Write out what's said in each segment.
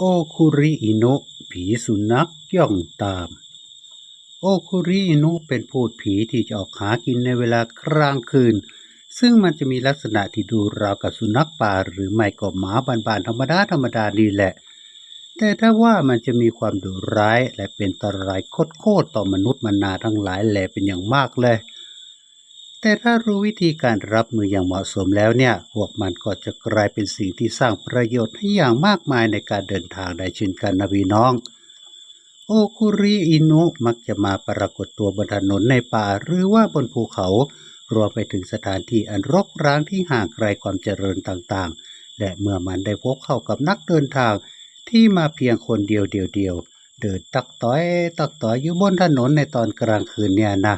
โอคุริอิโนะผีสุนัขย่องตาม โอคุริอิโนะเป็นพูดผีที่จะออกหากินในเวลากลางคืน ซึ่งมันจะมีลักษณะที่ดูราวกับสุนัขป่าหรือไม่ก็หมาบานๆธรรมดาธรรมดานี่แหละ แต่ถ้าว่ามันจะมีความดุร้ายและเป็นอันตรายโคตรๆต่อมนุษย์มนาทั้งหลายแหละเป็นอย่างมากเลย แต่ถ้ารู้วิธีการรับมืออย่างเหมาะสมแล้วเนี่ย พวกมันก็จะกลายเป็นสิ่งที่สร้างประโยชน์ให้อย่างมากมายในการเดินทางได้เช่นกันนะพี่น้อง โอคุริอินุมักจะมาปรากฏตัวบนถนนในป่าหรือว่าบนภูเขา รวมไปถึงสถานที่อันรกร้างที่ห่างไกลความเจริญต่างๆ และเมื่อมันได้พบเข้ากับนักเดินทางที่มาเพียงคนเดียวเดียวเดียวเดินตักต้อยตักต้อยอยู่บนถนนในตอนกลางคืนเนี่ยนะ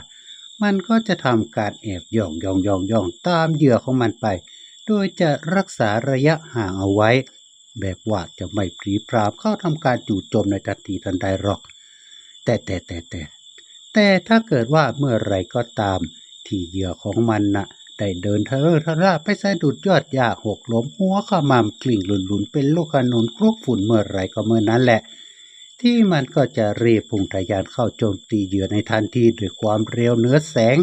มันก็จะทำการแอบย่องย่องย่องย่องตามเหยื่อของมันไป โดยจะรักษาระยะห่างเอาไว้ แบบว่าจะไม่ปรีพรามเข้าทำการจู่โจมในทันทีทันใดหรอก แต่แต่แต่แต่แต่ถ้าเกิดว่าเมื่อไรก็ตาม ที่เหยื่อของมันนะ่ะได้เดินทะเลทะล่าไปสะดุดยอดหญ้าหกล้มหัวขมำกลิ่งหลุนๆเป็นลูกขนุนคลุกฝุ่นเมื่อไรก็เมื่อนั้นแหละ ที่มันก็จะรีบพุ่งทะยานเข้าโจมตีเหยื่อในทันทีด้วยความเร็วเหนือแสง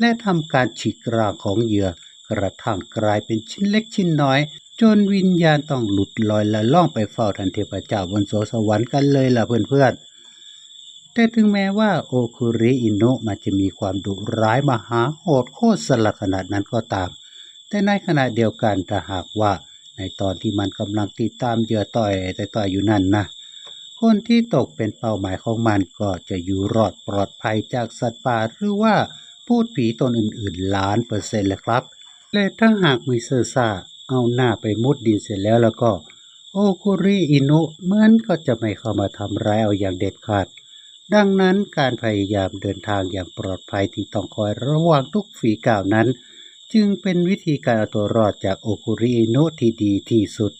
และทำการฉีกร่างของเหยื่อกระทั่งกลายเป็นชิ้นเล็กชิ้นน้อย จนวิญญาณต้องหลุดลอยและล่องไปเฝ้าทันเทพเจ้าบนสวสวรรค์กันเลยล่ะเพื่อนๆ แต่ถึงแม้ว่าโอคุริอิโนะมันจะมีความดุร้ายมหาโหดโคตรสลัดขนาดนั้นก็ตาม แต่ในขณะเดียวกันถ้าหากว่าในตอนที่มันกำลังติดตามเหยื่อต่อยแต่ต่อยอยู่นั่นนะ คนที่ตกเป็นเป้าหมายของมันก็จะอยู่รอดปลอดภัยจากสัตว์ป่าหรือว่าพูดผีตนอื่นๆล้านเปอร์เซ็นต์เลยครับและถ้าหากมีเซอร์ซ่าเอาหน้าไปมุดดินเสร็จแล้วแล้วก็ โอคุริอินุมันก็จะไม่เข้ามาทำร้ายเอาอย่างเด็ดขาด ดังนั้นการพยายามเดินทางอย่างปลอดภัยที่ต้องคอยระวังทุกฝีก้าวนั้น จึงเป็นวิธีการเอาตัวรอดจากโอคุริอินุที่ดีที่สุด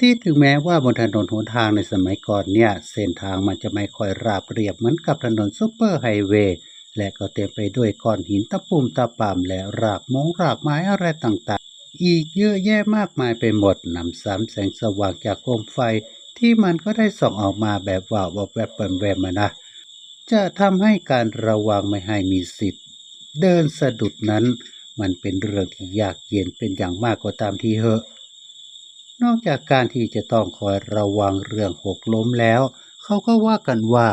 ที่ถึงแม้ว่าบนถนนหนทางในสมัยก่อนเนี่ย เส้นทางมันจะไม่ค่อยราบเรียบเหมือนกับถนนซุปเปอร์ไฮเวย์และก็เต็มไปด้วยก้อนหินตะปุ่มตะปามและรากมงรากไม้อะไรต่างๆ อีกเยอะแยะมากมายไปหมดนำซ้ำแสงสว่างจากโคมไฟ ที่มันก็ได้ส่องออกมาแบบว่าวับแวบเปิมแวมานะ จะทำให้การระวังไม่ให้มีสิทธิ์ เดินสะดุดนั้น มันเป็นเรื่องที่ยากเย็นเป็นอย่างมากก็ตามทีเหอะ นอกจากการที่จะต้องคอยระวังเรื่องหกล้มแล้ว เขาก็ว่ากันว่า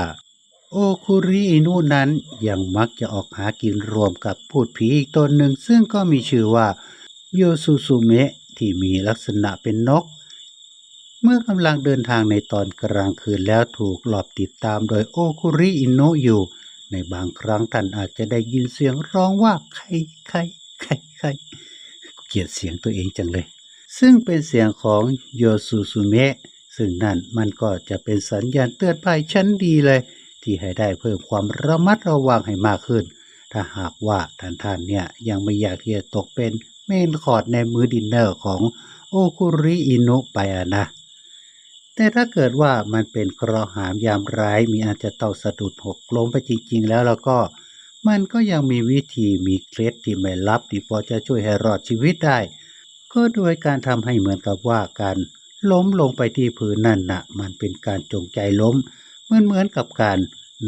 โอคุริอินุนั้นยังมักจะออกหากินรวมกับพูดผีอีกตนหนึ่ง ซึ่งก็มีชื่อว่าโยซูซูเมะที่มีลักษณะเป็นนก เมื่อกำลังเดินทางในตอนกลางคืนแล้วถูกหลอบติดตามโดยโอคุริอินุอยู่ ในบางครั้งท่านอาจจะได้ยินเสียงร้องว่าใครใครใครใครเกลียดเสียงตัวเองจังเลย ซึ่งเป็นเสียงของโยซูซูเมะซึ่งนั่นมันก็จะเป็นสัญญาณเตือนภัยชั้นดีเลย ที่ให้ได้เพิ่มความระมัดระวังให้มากขึ้น ถ้าหากว่าท่านท่านเนี่ยยังไม่อยากที่จะตกเป็นเมนคอร์ดในมื้อดินเนอร์ของโอคุริอินุไปะนะ แต่ถ้าเกิดว่ามันเป็นเคระห์หามยามร้ายมีอาจจะต้องสะดุดหกล้มไปจริง ๆ แล้วแล้วก็ มันก็ยังมีวิธีมีเคล็ดที่ไม่ลับที่พอจะช่วยให้รอดชีวิตได้ ก็โดยการทำให้เหมือนกับว่าการล้มลงไปที่พื้นนั่นน่ะ มันเป็นการจงใจล้ม เหมือนเหมือนกับการ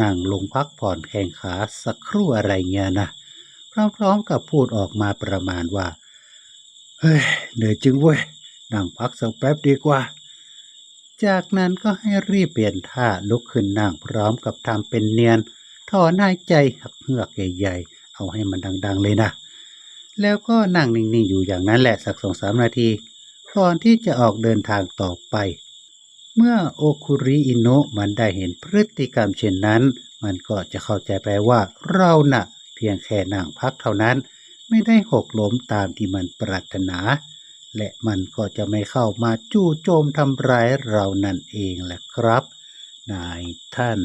นั่งลงพักผ่อนแข้งขาสักครู่อะไรเงี้ยนะพร้อมๆกับพูดออกมาประมาณว่า เฮ้ยเหนื่อยจึงเว้ยนั่งพักสักแป๊บดีกว่า จากนั้นก็ให้รีบเปลี่ยนท่าลุกขึ้นนั่งพร้อมกับทำเป็นเนียน ถอนหายใจหักเหือกใหญ่ๆ เอาให้มันดัง ๆ เลยนะ แล้วก็นั่งนิ่งๆอยู่อย่างนั้นแหละสักสองสามนาที ก่อนที่จะออกเดินทางต่อไป เมื่อโอคุริอิโนะมันได้เห็นพฤติกรรมเช่นนั้น มันก็จะเข้าใจไปว่าเราน่ะ เพียงแค่นั่งพักเท่านั้น ไม่ได้หกล้มตามที่มันปรารถนา และมันก็จะไม่เข้ามาจู่โจมทำร้ายเรานั่นเองแหละครับ นายท่าน